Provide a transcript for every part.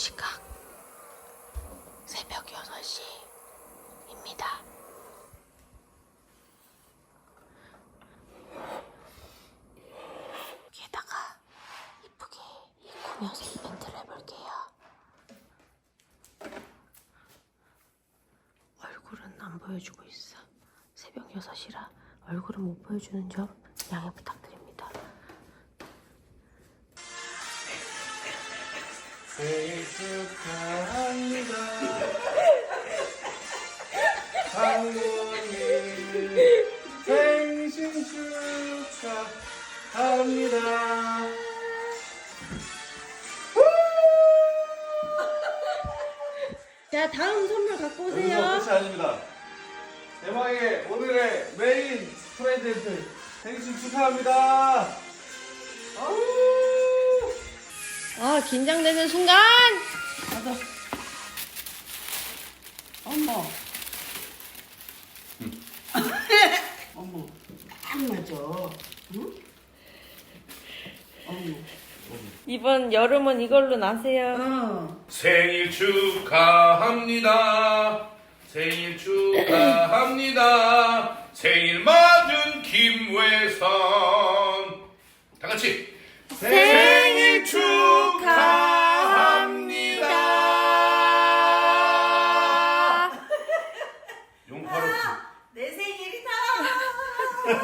시각 새벽 6시입니다. 여기에다가 이쁘게 이 꾸며서 이벤트를 해볼게요. 얼굴은 안 보여주고 있어. 새벽 6시라 얼굴은 못 보여주는 점 양해 부탁 생일 축하합니다. 장모님 생신 축하합니다. 자, 다음 선물 갖고 여기서 오세요. 끝이 아닙니다. 대망의 오늘의 메인 프레젠트 생신 축하합니다. 아우. 아, 긴장되는 순간! 어머. 어머. 딱 맞아. 응? 어머. 이번 여름은 이걸로 나세요. 어. 생일 축하합니다. 생일 축하합니다. 생일 맞은 김외선. 다 같이. 생일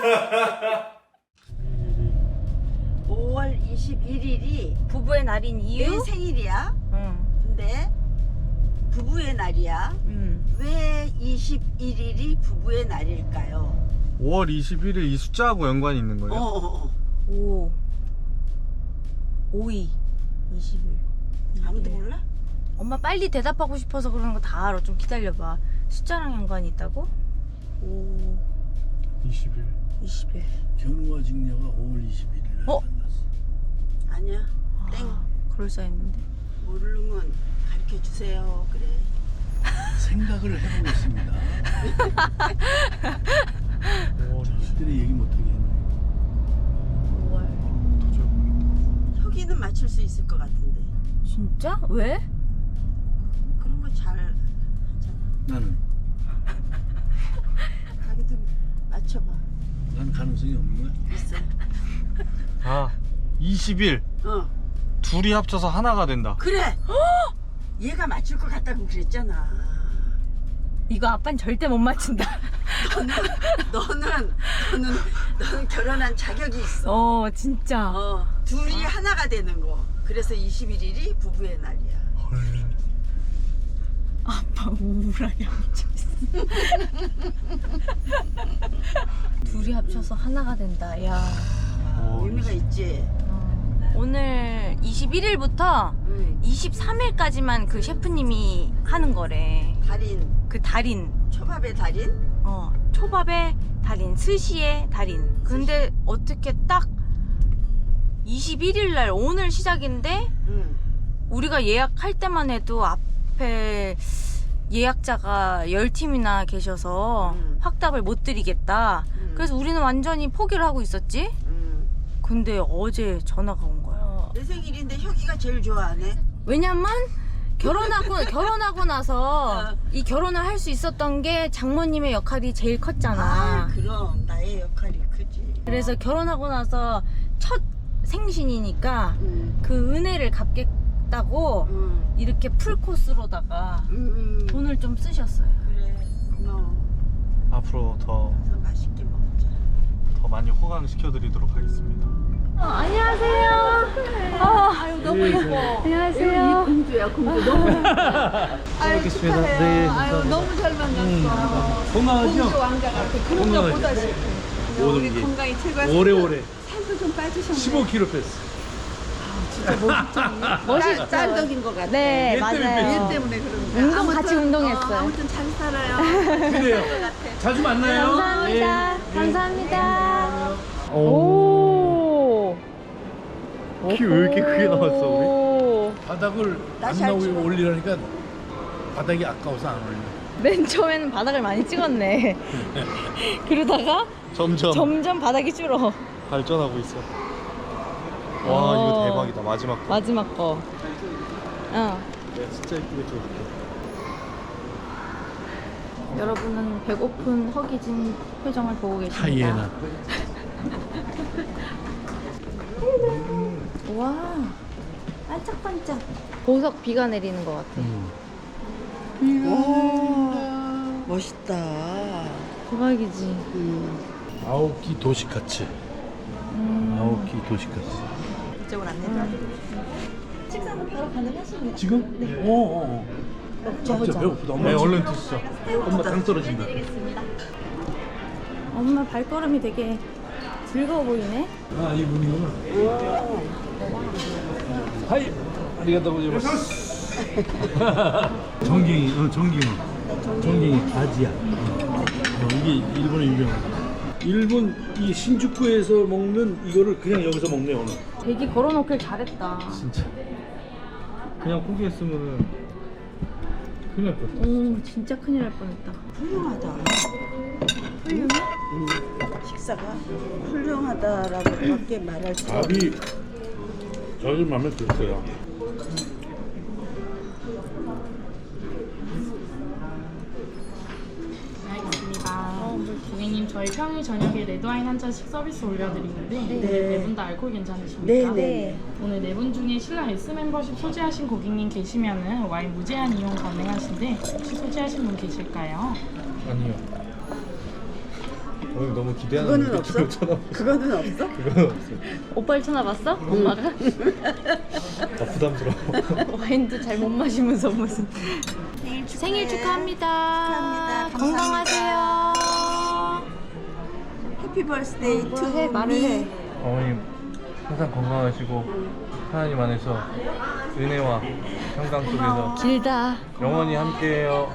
5월 21일이 부부의 날인 내 이유? 생일이야. 응. 근데 부부의 날이야. 응. 왜 21일이 부부의 날일까요? 5월 21일 이 숫자하고 연관이 있는 어, 거예요? 어, 어. 5. 5이. 20일. 아무도 몰라? 엄마 빨리 대답하고 싶어서 그러는 거 다 알아. 좀 기다려봐. 숫자랑 연관이 있다고? 5, 20일 20일. 견우와 직녀가 5월 21일 날 어? 만났어. 아니야. 땡. 아, 그럴싸했는데. 모르면 가르쳐 주세요. 그래. 생각을. 5월 20일 그들이 얘기 못하게 했네. 5월. 도저히 모르겠다 혁이는 맞출 수 있을 것 같은데. 진짜? 왜? 그런 거 잘 하잖아. 나는 자기도 맞춰봐. 난 가능성이 없는 거야. 있어. 아 20일 어. 둘이 합쳐서 하나가 된다 그래. 얘가 맞출 것 같다고 그랬잖아. 이거 아빠는 절대 못 맞춘다. 너는 너는 너는 결혼한 자격이 있어. 어, 진짜. 어. 둘이 하나가 되는 거. 그래서 21일이 부부의 날이야. 헐 아빠 우울하게 앉아있어. 둘이 합쳐서 하나가 된다. 야. 오, 의미가 있지. 어, 오늘 21일부터 응. 23일까지만 그 셰프님이 하는 거래. 달인 그 달인. 초밥의 달인. 어, 초밥의 달인, 스시의 달인. 근데 어떻게 딱 21일 날 오늘 시작인데 응. 우리가 예약할 때만 해도 앞에 예약자가 10팀이나 계셔서 음. 확답을 못 드리겠다. 음. 그래서 우리는 완전히 포기를 하고 있었지? 응. 근데 어제 전화가 온 거야. 내 생일인데 혁이가 제일 좋아하네. 왜냐면 결혼하고 결혼하고 나서 어. 이 결혼을 할 수 있었던 게 장모님의 역할이 제일 아, 컸잖아. 그럼 나의 역할이 크지. 그래서 결혼하고 나서 첫 생신이니까 응. 그 은혜를 갚 겠다고 응. 이렇게 풀 코스로다가 응. 응. 돈을 좀 쓰셨어요. 그래. 고마워. 앞으로 더, 그래서 맛있게 먹자. 더 많이 호강시켜드리도록 하겠습니다 안녕하세요. 아유 너무 예뻐. 안녕하세요. 공주야 공주 너무. 아유. 축하해요. 네, 아유 너무 잘 만났어. 건강하죠? 공주 왕자 같아. 그런 거 보다시피. 모든 우리 게 건강이 최고야. 오래오래 살도 좀 빠지셨네. 15kg 뺐어 멋있 짤덕인 것 같아. 네얘 때문에 맞아요. 얘 때문에 그런 거야. 운동 아무튼, 같이 운동했어요. 어, 아무튼 잘 살아요. 그래요 자주 만나요 감사합니다. 감사합니다. 오. 키왜 이렇게 크게 나왔어 우리? 오. 바닥을 다시 안 마. 올리려니까 바닥이 아까워서 안 올려. 맨 처음에는 바닥을 많이 찍었네. 그러다가 점점 점점 바닥이 줄어. 발전하고 있어 와 이거 어. 대박이다 마지막 거 마지막 거. 어. 내가 진짜 이쁘게 찍어줄게. 여러분은 배고픈 허기진 표정을 보고 계십니다. 하이에나. 와, 반짝반짝. 보석 비가 내리는 것 같아. 음. 멋있다. 대박이지. 아오키 도시카츠. 음. 아오키 도시카츠. 이쪽으로 안내줘. 식사는 바로 가능하십니다. 지금? 네. 오, 오, 오. 진짜 배고프다. 엄마 네, 얼른 드시죠. 엄마 당 떨어진다. 엄마 발걸음이 되게 즐거워 보이네. 아, 이분이구나. 하이. 아리가또 고자이마스. 정갱이, 어, 정갱이. 정갱이 아지야. 어, 이게 일본의 유명한. 일본 이 신주쿠에서 먹는 이거를 그냥 여기서 먹네 오늘. 대기 걸어놓길 잘했다. 진짜. 그냥 포기했으면은 큰일 날 뻔했어. 오, 진짜 큰일 날 뻔했다. 훌륭하다. 훌륭해? 식사가 훌륭하다라고밖에 말할 수 없어. 밥이 저좀 마음에 들었어요. 고객님 저희 평일 저녁에 레드와인 한 잔씩 서비스 올려드리는데 네 분 다 알코올 괜찮으십니까? 네네. 오늘 네 분 중에 신라 S 멤버십 소지하신 고객님 계시면은 와인 무제한 이용 가능하신데 혹시 소지하신 분 계실까요? 아니요. 오늘 너무 기대하는 그거는 없어? 쳐다보고 그거는 없어? 그거는 없어요. 오빠를 쳐다봤어? 엄마가? 아, 부담스러워. 와인도 잘 못 마시면서 무슨. 생일 축하합니다. 축하합니다. 건강하세요. 해피 버스데이 투 해, 말을 해. 어머님 항상 건강하시고 하나님 안에서 은혜와 평강 속에서 길다. 영원히 함께해요.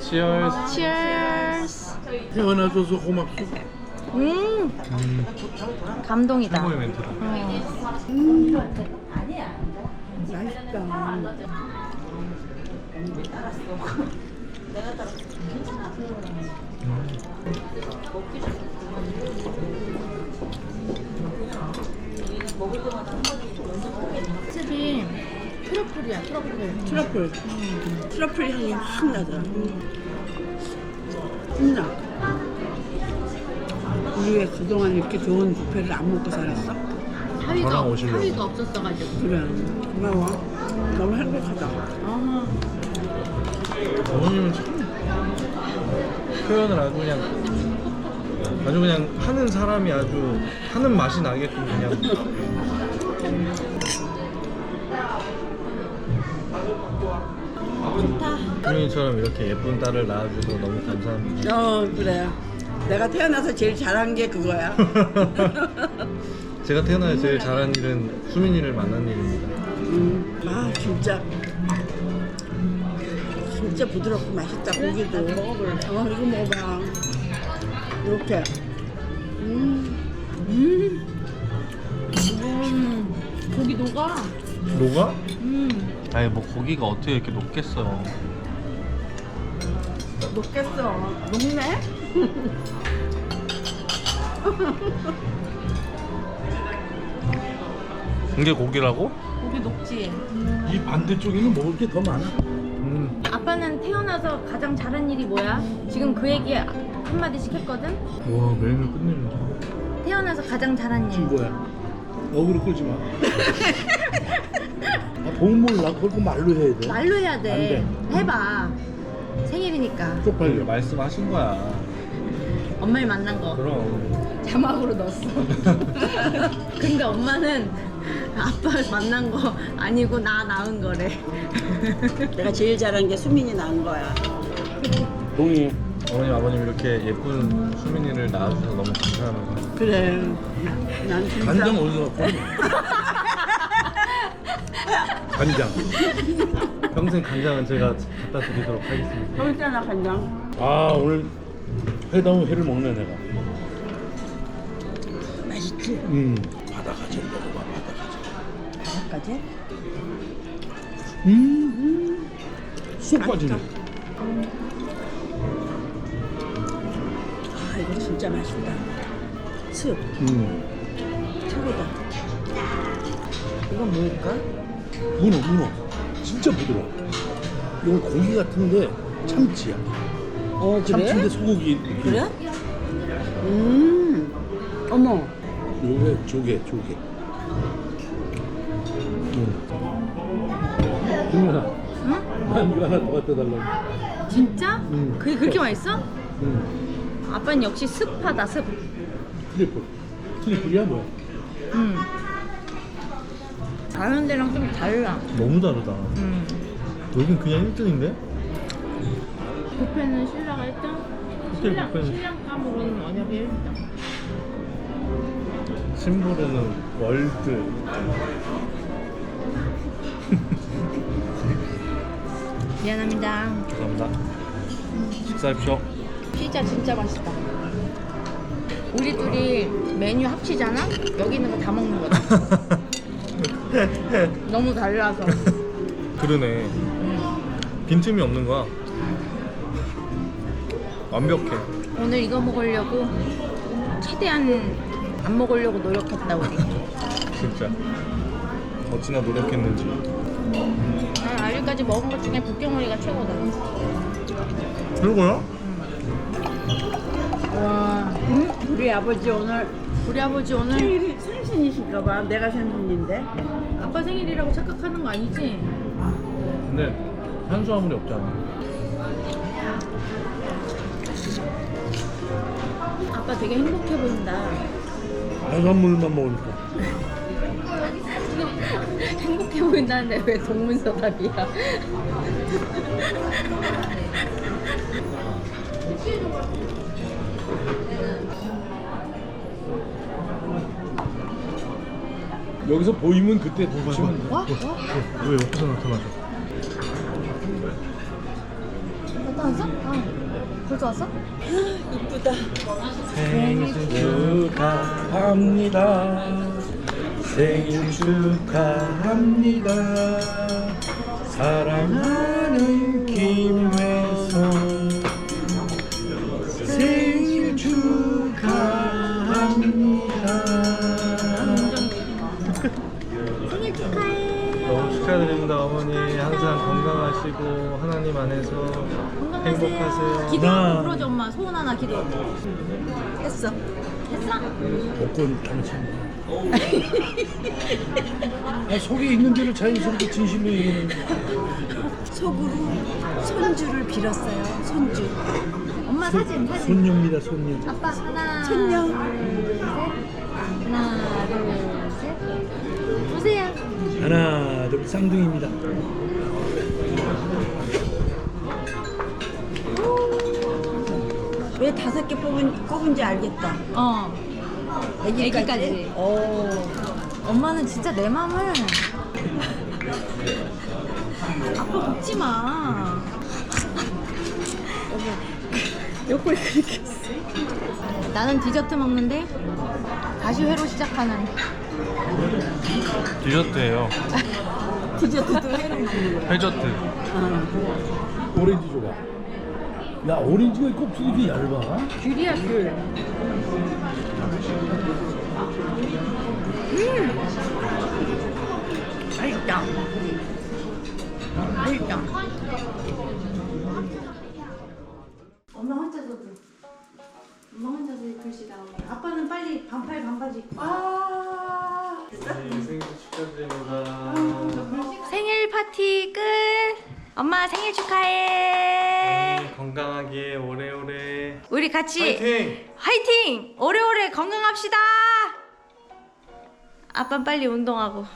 치얼스. Cheers. 태어나줘서 고맙소. 음, 감동이다. 최고의 멘트다. 집이 트러플이야, 트러플. 트러플. 트러플 향이 확 나더라. 신나. 우리 왜 그동안 이렇게 좋은 뷔페를 안 먹고 살았어? 저랑 오시려고. 하위가 없었어가지고. 그래. 고마워. 너무 행복하다. 어머님은 참 표현을 아주 그냥 아주 그냥 하는 사람이 아주 하는 맛이 나게끔 그냥 수민이처럼 이렇게 예쁜 딸을 낳아줘서 너무 감사합니다. 어, 그래. 내가 태어나서 제일 잘한 게 그거야. 제가 태어나서 제일 잘한 일은 수민이를 만난 일입니다. 음, 아, 진짜. 진짜 부드럽고 맛있다, 고기도. 먹어볼래. 어, 이거 먹어봐. 이렇게. 음, 고기 녹아. 녹아? 음. 아니 뭐 고기가 어떻게 이렇게 녹겠어요. 녹겠어. 녹네? 이게 고기라고? 고기 녹지. 이 반대쪽에는 먹을 게 더 많아. 음. 아빠는 태어나서 가장 잘한 일이 뭐야? 지금 그 얘기 한마디씩 했거든? 와 메뉴 끝내준다. 태어나서 가장 잘한 일. 지금 뭐야? 어그로 끌지 마. 아, 돈 몰라. 그걸 꼭 말로 해야 돼. 말로 해야 안 돼. 돼. 해봐. 생일이니까. 쪽팔려. 말씀하신 거야. 엄마를 만난 거. 그럼. 자막으로 넣었어. 근데 엄마는 아빠를 만난 거 아니고 나 낳은 거래. 내가 제일 잘한 게 수민이 낳은 거야. 동의. 어머님 아버님 이렇게 예쁜 수민이를 낳아주셔서 너무 감사합니다. 그래. 난 진짜. 간장 어디서 간장. 평생 간장은 제가 갖다 드리도록 하겠습니다. 여기 있잖아, 간장. 아 오늘 회다운 회를 먹네 내가. 맛있지? 음. 바다 가지 먹어봐 바다 가지. 바닥까지? 음. 쏙 빠지네. 이거 진짜 맛있다. 습, 음. 최고다. 이건 뭘까? 문어 문어. 진짜 부드러워. 이건 고기 같은데 참치야. 어 참치인데 소고기 느낌. 그래? 음. 어머. 요게 조개 조개. 응. 김민아. 응? 만두 하나 더 갖다 달라고. 진짜? 응. 그게 그렇게 맛있어? 응. 아빠는 역시 습하다 습. 트리플. 트리플이야 뭐야? 음. 다른 데랑 좀 달라. 너무 다르다. 음. 여긴 그냥 1등인데? 뷔페는 신라가 1등? 호텔 신랑, 뷔페는- 신랑감으로는 언협이 1등. 심부르는 월드. 미안합니다. 감사합니다. 식사하십시오. 피자 진짜 맛있다. 우리 둘이 메뉴 합치잖아? 여기 있는 거 다 먹는 거다. 너무 달라서. 그러네. 빈틈이 없는 거야. 완벽해. 오늘 이거 먹으려고 최대한 안 먹으려고 노력했다 우리. 진짜. 어찌나 노력했는지. 난 아직까지 먹은 것 중에 북경오리가 최고다. 그리고요? 와. 우리 아버지 오늘 우리 아버지 오늘 생일이 생신이실까봐 내가 생신인데. 아빠 생일이라고 착각하는 거 아니지? 근데 탄수화물이 없잖아. 아빠 되게 행복해 보인다. 해산물만 먹으니까. 행복해 보인다는데 왜 동문서답이야? 여기서 보이면 그때 치면 돼. 와? 와? 왜 옆에서 나타나죠? 나타났어? 아, 벌써 왔어? 생일 축하합니다. 생일 축하합니다. 사랑하는 김혜 하시고 하나님 안에서 행복하세요 기도 하나. 한번 풀어줘 엄마 소원 하나 기도 했어. 했어? 복권 당첨. 아, 속에 있는 대로 자연스럽게 진실로 얘기하는 속으로 손주를 빌었어요. 손주. 엄마 사진 사진 손녀입니다, 손녀. 아빠 하나 손녀. 둘 셋 하나 둘 셋 보세요 하나, 둘, 쌍둥이입니다. 왜 다섯 개 뽑은 꼽은지 알겠다. 어 애기까지. 애기까지. 오. 엄마는 진짜 내 맘을 아빠 걷지 마 요걸 그렇게 했어. 나는 디저트 먹는데 다시 회로 시작하는 디저트예요 디저트도 해로 먹는 거야. 회저트 오렌지 줘봐. 야, 오렌지가 껍질이 이렇게 얇아? 귤이야 귤 맛있다. 맛있다. 엄마 혼자서도 엄마 혼자서 글씨 나오네 아빠는 빨리 반팔 반바지 입고 아. 생일 축하드립니다 파티 끝 엄마 생일 축하해 건강하게 오래오래 우리 같이 화이팅! 화이팅! 오래오래 건강합시다. 아빠 빨리 운동하고.